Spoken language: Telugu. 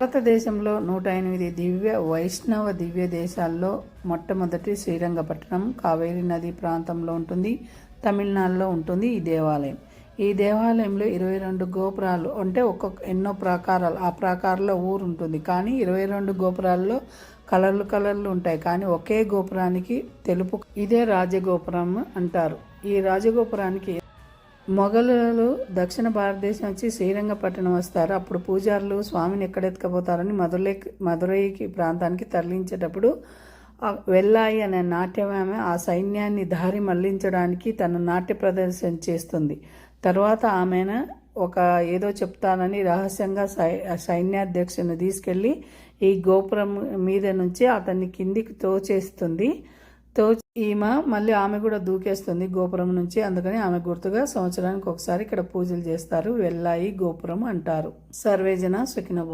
భారతదేశంలో నూట ఎనిమిది దివ్య వైష్ణవ దివ్య దేశాల్లో మొట్టమొదటి శ్రీరంగపట్నం కావేరీ నది ప్రాంతంలో ఉంటుంది తమిళనాడులో ఉంటుంది ఈ దేవాలయం. ఈ దేవాలయంలో ఇరవై రెండు గోపురాలు అంటే ఒక్కొక్క ఎన్నో ప్రాకారాలు. ఆ ప్రాకారంలో ఊరు ఉంటుంది కానీ ఇరవై రెండు గోపురాల్లో కలర్లు కలర్లు ఉంటాయి కానీ ఒకే గోపురానికి తెలుపు ఇదే రాజగోపురం అంటారు. ఈ రాజగోపురానికి మొఘలులు దక్షిణ భారతదేశం వచ్చి శ్రీరంగపట్టణం వస్తారు. అప్పుడు పూజారులు స్వామిని ఎక్కడెత్తుకపోతారని మధురై మధురైకి ప్రాంతానికి తరలించేటప్పుడు వెళ్ళాయి అనే నాట్యం ఆమె ఆ సైన్యాన్ని దారి మళ్ళించడానికి తన నాట్య ప్రదర్శన చేస్తుంది. తర్వాత ఆమెను ఒక ఏదో చెప్తానని రహస్యంగా సై సైన్యాధ్యక్షుని తీసుకెళ్ళి ఈ గోపురం మీద నుంచి అతన్ని కిందికి తోచేస్తుంది. తో ఈమె మళ్ళీ ఆమె కూడా దూకేస్తుంది గోపురం నుంచి. అందుకని ఆమె గుర్తుగా సంవత్సరానికి ఒకసారి ఇక్కడ పూజలు చేస్తారు. వెల్లాయి గోపురం అంటారు. సర్వేజన సుఖినబు